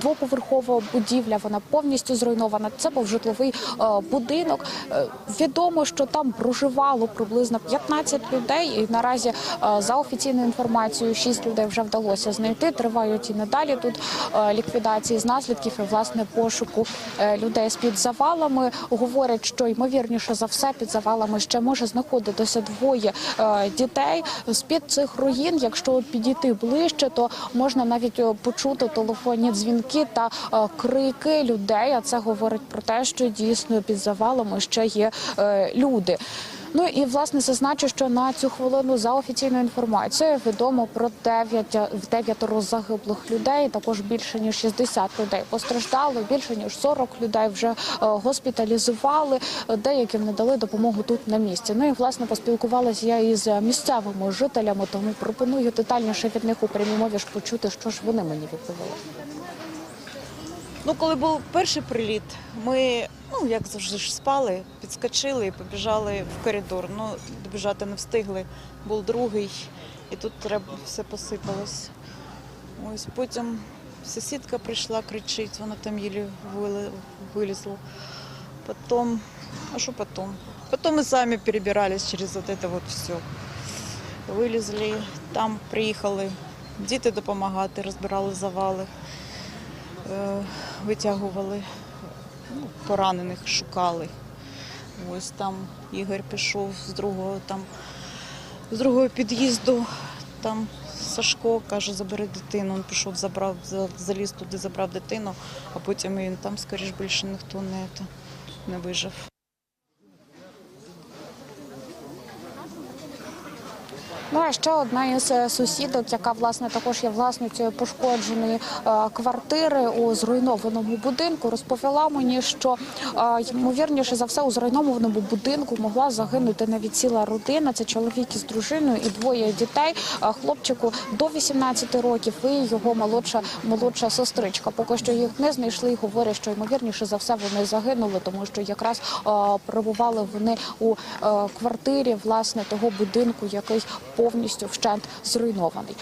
двоповерхова будівля. Вона повністю зруйнована. Це був житловий е, будинок. Е, Відомо, що там проживало приблизно 15 людей. І наразі е, за офіційною інформацією 6 людей вже вдалося знайти. Тривають і надалі тут ліквідації з наслідків і власне пошуку людей з під завалами. Говорять, що ймовірніше за все під завалами ще може знаходитися двоє дітей з під цих руїн. Якщо підійти ближче, то можна навіть почути телефонні дзвінки та е, крики людей. А це говорить про те, що дійсно під завалами ще є е, люди. Ну і власне зазначу, що на цю хвилину за офіційною інформацією відомо про 9, дев'ятеро загиблих людей. Також більше ніж 60 людей постраждало. Більше ніж 40 людей вже е, госпіталізували. е, Деяким надали допомогу тут на місці. Ну і власне поспілкувалася я із місцевими жителями, тому пропоную детальніше від них у прямій мові ж почути, що ж вони мені відповіли. Ну, коли був перший приліт, ми, ну як завжди ж спали, підскочили і побіжали в коридор. Ну, добіжати не встигли. Був другий, і тут треба все посипалось. Ось потім сусідка прийшла, кричить, вона там їлі вилізла. Потім, а що потім? Потім ми самі перебирались через вот это вот все. Вилізли, там приїхали діти допомагати, розбирали завали витягували ну, поранених, шукали. Ось там Ігор пішов з другого там, з другого під'їзду. Там Сашко каже, забери дитину. Він пішов, забрав, заліз туди, забрав дитину, а потім він там, скоріш більше ніхто не, не вижив. Ну а ще одна із е, сусідок, яка власне також є власницею пошкодженої е, квартири у зруйнованому будинку, розповіла мені, що е, ймовірніше за все у зруйнованому будинку могла загинути навіть ціла родина. Це чоловік із дружиною і двоє дітей. Хлопчику до 18 років і його молодша молодша сестричка. Поки що їх не знайшли. і Говорять, що ймовірніше за все вони загинули, тому що якраз перебували вони у квартирі власне того будинку, який повністю вщент зруйнований.